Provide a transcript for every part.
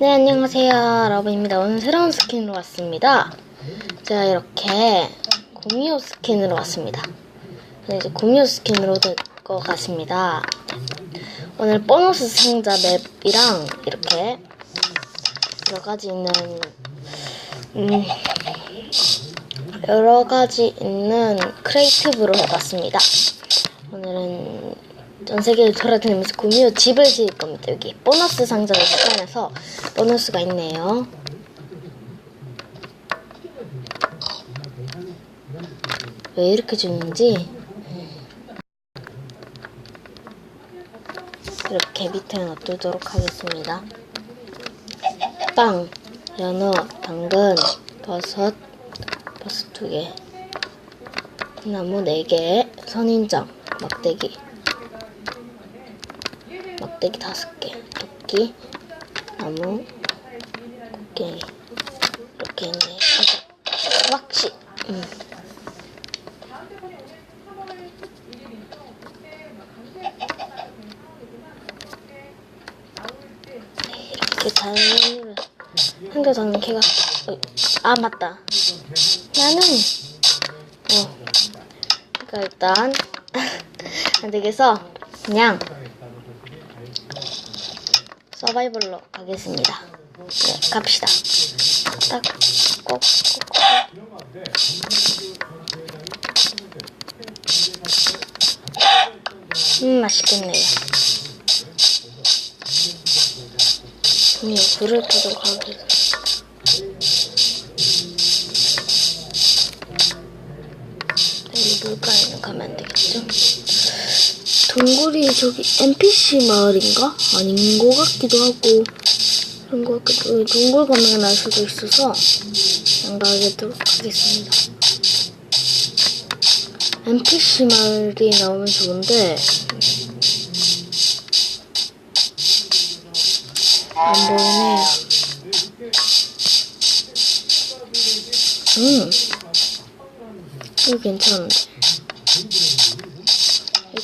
네, 안녕하세요. 러브입니다. 오늘 새로운 스킨으로 왔습니다. 제가 이렇게 구미호 스킨으로 왔습니다. 네, 이제 구미호 스킨으로 될 것 같습니다. 오늘 보너스 상자 맵이랑 이렇게 여러 가지 있는, 음, 여러 가지 있는 크리에이티브로 해봤습니다. 오늘은 전 세계를 돌아다니면서 구미호 집을 지을 겁니다. 여기 보너스 상자를 스캔해서 보너스가 있네요. 왜 이렇게 주는지 이렇게 밑에 놔두도록 하겠습니다. 빵, 연어, 당근, 버섯, 버섯 두 개, 나무 네 개, 선인장, 막대기. 막대기 다섯 개, 도끼, 나무, 곡괭이 이렇게 있네. 아, 왁시. 음. 이렇게 자연을 한개 저는 걔가 어, 아 맞다. 나는 어 그러니까 일단 안 되겠어 그냥 서바이벌로 가겠습니다. 네, 갑시다. 딱, 꼭, 꼭, 꼭. 음, 맛있겠네요. 그냥 불을 켜도록 하겠습니다. 여기 물가에는 가면 안 되겠죠? 동굴이 저기 NPC 마을인가? 아닌 것 같기도 하고 그런 것 같기도 동굴 가면 날 수도 있어서 안 가겠도록 하겠습니다. NPC 마을이 나오면 좋은데 안 보이네요. 음, 이거 괜찮은데.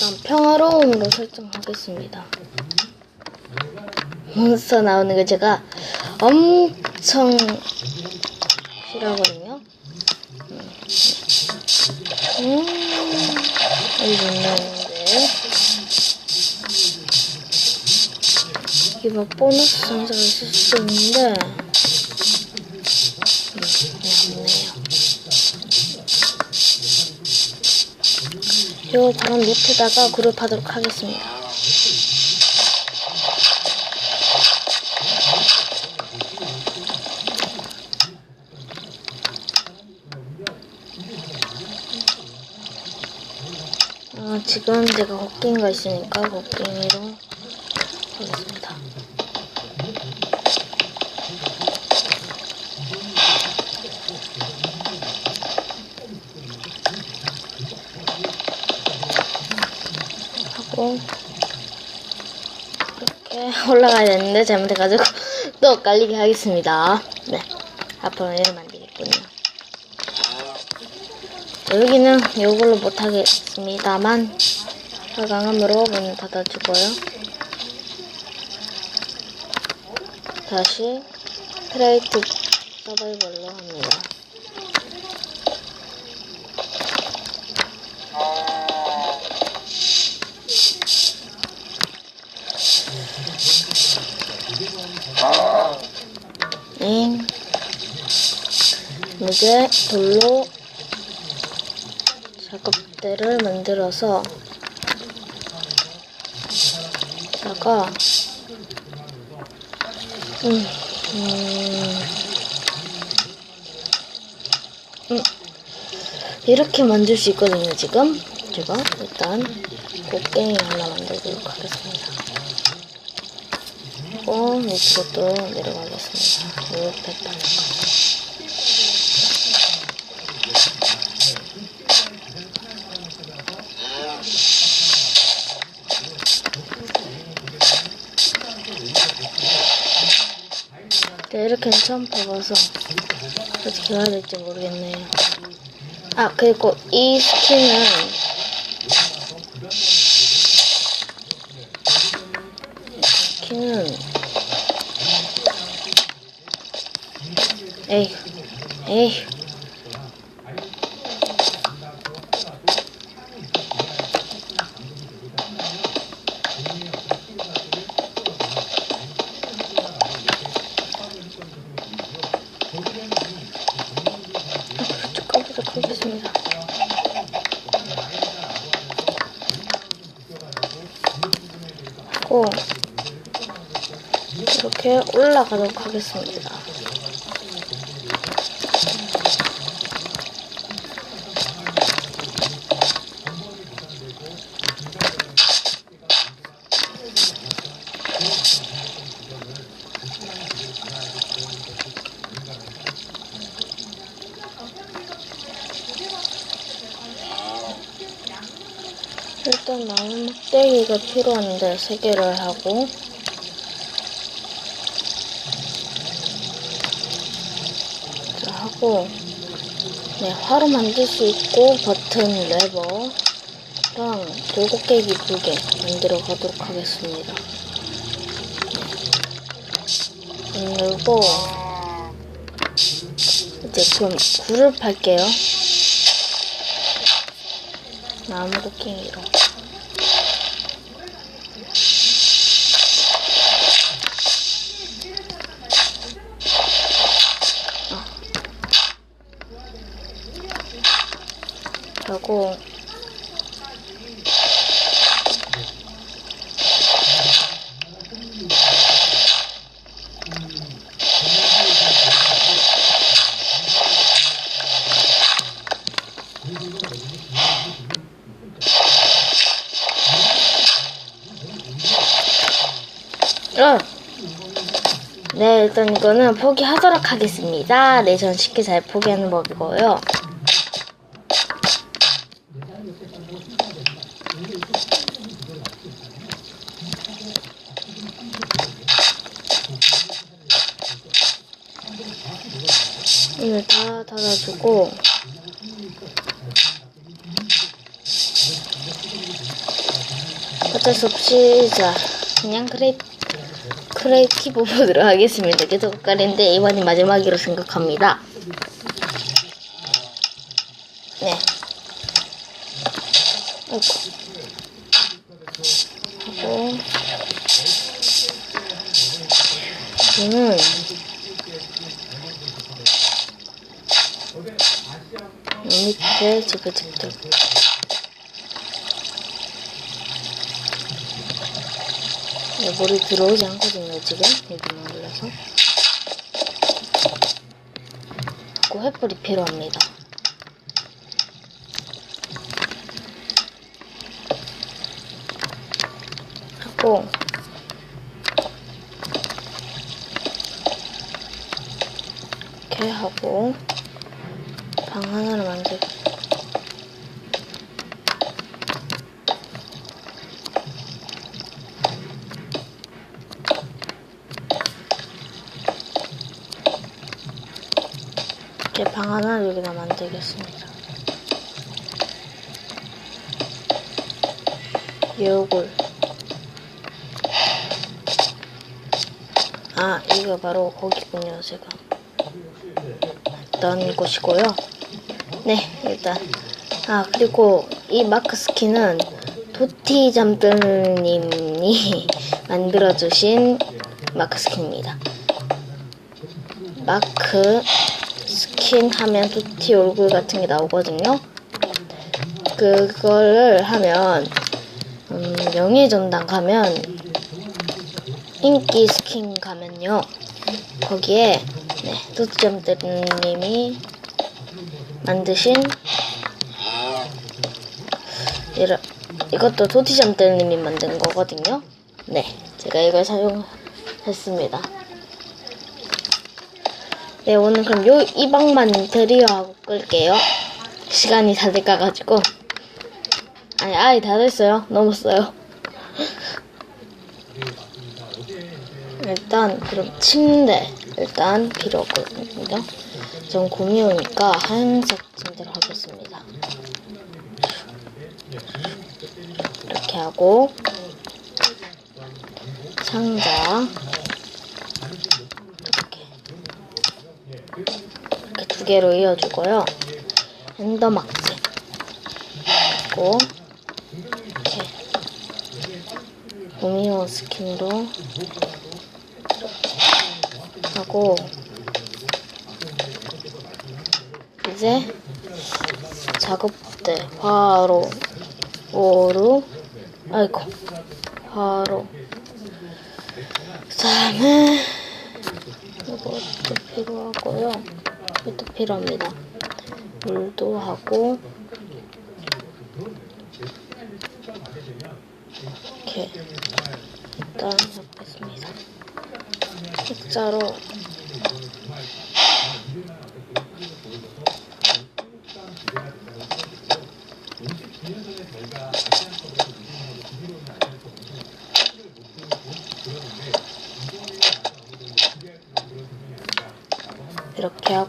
일단 평화로움으로 설정하겠습니다. 몬스터 나오는 거 제가 엄청 싫어하거든요. 음, 여기 못 나오는데. 이게 막 보너스 상자가 있을 수 있는데, 요 바로 밑에다가 그룹하도록 하겠습니다. 아, 지금 제가 곡괭이가 있으니까 곡괭이로 하겠습니다. 하고 이렇게 올라가야 되는데 잘못해가지고 또 엇갈리게 하겠습니다. 네, 앞으로 이러면 안 되겠군요. 여기는 이걸로 못하겠습니다만 화강암으로 문 닫아주고요. 다시 크레이트 서바이벌로 합니다. 이제 돌로 작업대를 만들어서 다가 음, 음, 음, 이렇게 만들 수 있거든요 지금. 제가 일단 곡괭이 하나 만들도록 하겠습니다. 그리고 이쪽도 내려가겠습니다. 이렇게 딱 네, 이렇게 처음 봐봐서 어떻게 해야 될지 모르겠네요. 아, 그리고 이 스킨은 이 스킨은 에이 에이 이렇게 올라가도록 하겠습니다. 일단 나무 막대기가 필요한데 세 개를 하고 자 하고 네 화로 만들 수 있고 버튼 레버랑 돌고깨기 두 개 만들어 가도록 하겠습니다. 네. 그리고 이제 그럼 굴을 팔게요. 나무 도끼로 하고 어. 네, 일단 이거는 포기하도록 하겠습니다. 네, 전 쉽게 잘 포기하는 법이고요. 이걸 다 닫아주고 어쩔 수 없이 자 그냥 크레이 크레이티브 보도록 하겠습니다. 계속 헷갈리는데 이번이 마지막으로 생각합니다. 네. 아이고. 하고 이거는 이 밑에 지그집들 네, 물이 들어오지 않거든요 지금? 여기만 올라서 그 횃불이 필요합니다. 하고 이렇게 하고 방 하나를 만들고 이렇게 방 하나를 여기다 만들겠습니다. 요걸 아 이거 바로 거기군요 제가 했던 곳이고요. 네, 일단. 아, 그리고 이 마크 스킨은 도티 잠들님이 만들어주신 마크 스킨입니다. 마크 스킨 하면 도티 얼굴 같은 게 나오거든요. 그거를 하면, 음, 명예 전당 가면, 인기 스킨 가면요. 거기에, 네, 도티 잠들님이 만드신 이런 이것도 도티잠들님이 만든 거거든요. 네, 제가 이걸 사용했습니다. 네, 오늘 그럼 요 이 방만 인테리어하고 끌게요. 시간이 다 돼가가지고 아니 아예 다 됐어요. 넘었어요. 일단 그럼 침대 일단 필요 없거든요. 전 고미호니까 하얀색 침대로 하겠습니다. 이렇게 하고 상자 이렇게 개로 이어주고요. 엔더 막지. 그리고 이렇게 오미오 스킨으로 하고 이제 작업대 바로 오루 아이고 바로. 그 다음에 이것도 필요하고요. 이것도 필요합니다. 물도 하고 이렇게 일단 해보겠습니다. 액자로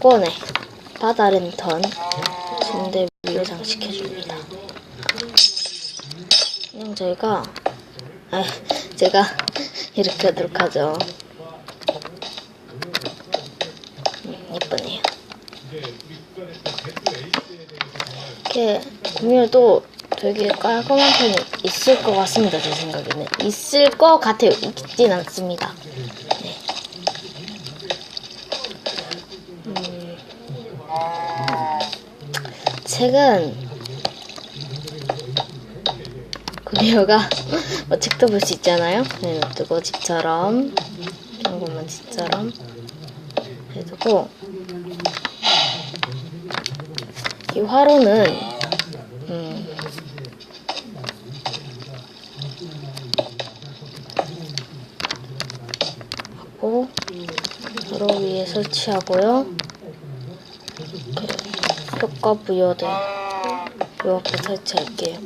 네 바다 랜턴 침대 위에 장식해줍니다. 그냥 저희가 아 제가 이렇게 하도록 하죠. 음, 예쁘네요. 이렇게 구미호도 되게 깔끔한 편이 있을 것 같습니다. 제 생각에는 있을 것 같아요. 있진 않습니다. 책은 구미호가 뭐 책도 볼 수 있잖아요. 네, 놔두고 집처럼 평범한 집처럼 해두고 이 화로는 음, 하고 화로 위에 설치하고요. 효과 부여된 요 앞에 설치할게요.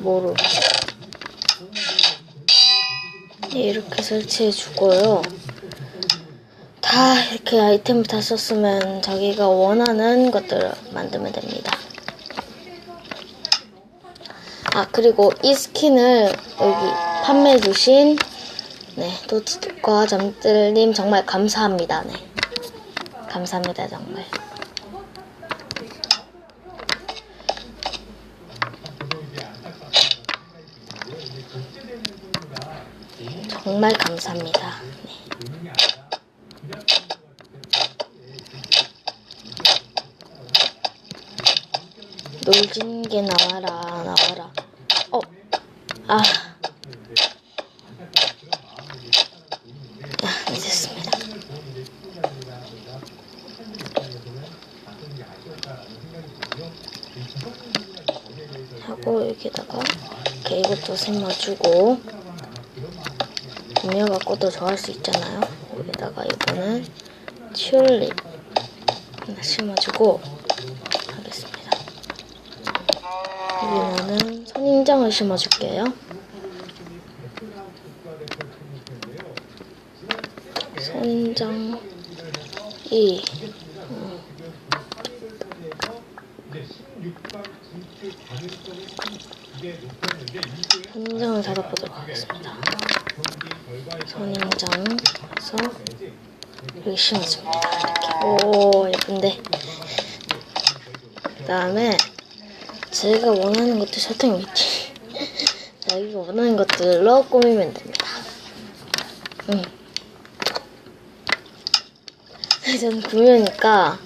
뭐를 네, 이렇게 설치해 주고요. 다 이렇게 아이템을 다 썼으면 자기가 원하는 것들을 만들면 됩니다. 아 그리고 이 스킨을 여기 판매해 주신 네 도치과 잠들님 정말 감사합니다. 네 감사합니다 정말. 정말 감사합니다. 네. 놀진 게 나와라 나와라 어 아. 아, 네, 됐습니다. 하고 여기다가 이렇게 이것도 심어주고 구미호가 꽃도 좋아할 수 있잖아요. 여기다가 이거는 튤립 하나 심어주고 하겠습니다. 여기는 선인장을 심어줄게요. 선인장이 선인장을 닫아보도록 하겠습니다. 선인장 해서 여기 심어줍니다. 이렇게 오 예쁜데 그 다음에 제가 원하는 것들 설탕 있지 자기가 원하는 것들로 꾸미면 됩니다. 음. 저는 구매니까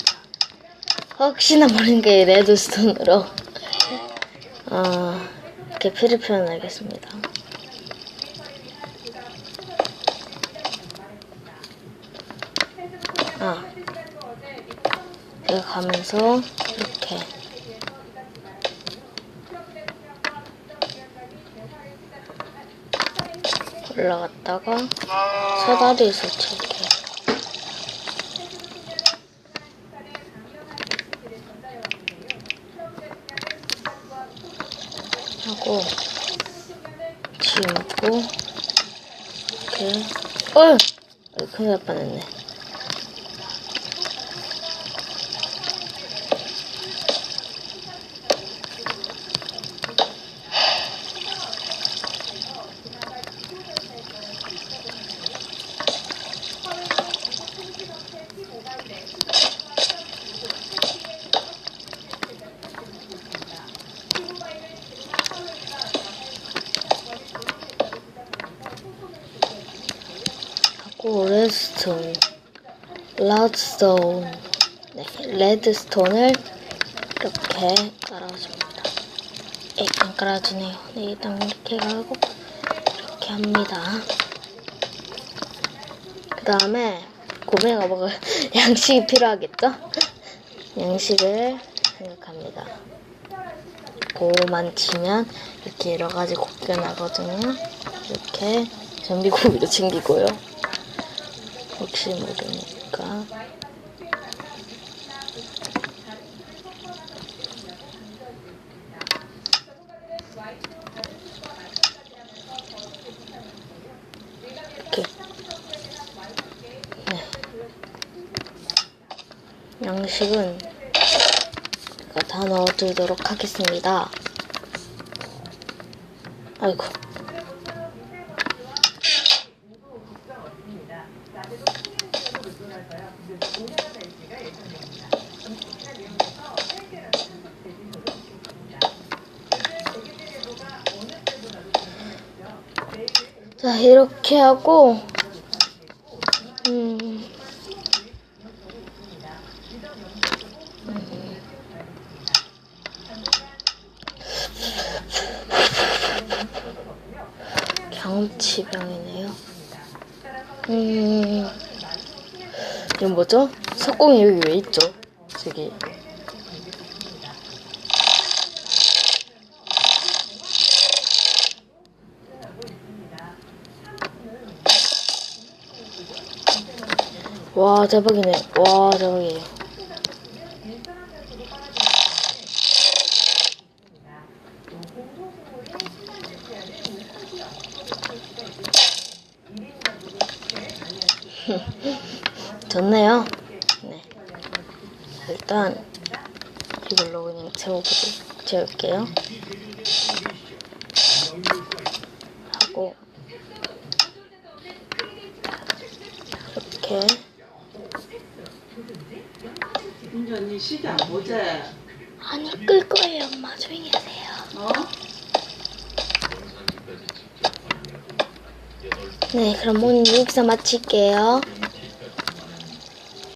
혹시나 모르니까 이 레드스톤으로 어, 이렇게 피를 표현하겠습니다. 아, 이렇게 가면서 이렇게 올라갔다가 사다리에 설치할게 요. 하고 지우고 이렇게 어! 어, 큰일 날 뻔했네. 오, 레드스톤, 라드스톤, 네, 레드스톤을 이렇게 깔아줍니다. 에, 안 깔아주네요. 네, 일단 이렇게 하고 이렇게 합니다. 그 다음에 고메가 먹을 양식이 필요하겠죠? 양식을 생각합니다. 고만 치면 이렇게 여러 가지 고기가 나거든요. 이렇게 전비고기도 챙기고요. 혹시 모르니까. 이렇게. 네. 양식은 다 넣어두도록 하겠습니다. 아이고. 자, 이렇게 하고, 음, 경치병이네요. 음, 이건 뭐죠? 석공이 여기 왜 있죠? 저기. 와, 대박이네. 와, 대박이에요. 좋네요. 네. 일단 이걸로 그냥 재워보고 재울게요. 하고 이렇게 운전이 시장 보자. 아니 끌 거예요, 엄마 조용히 하세요. 어? 네, 그럼 오늘 여기서 마칠게요.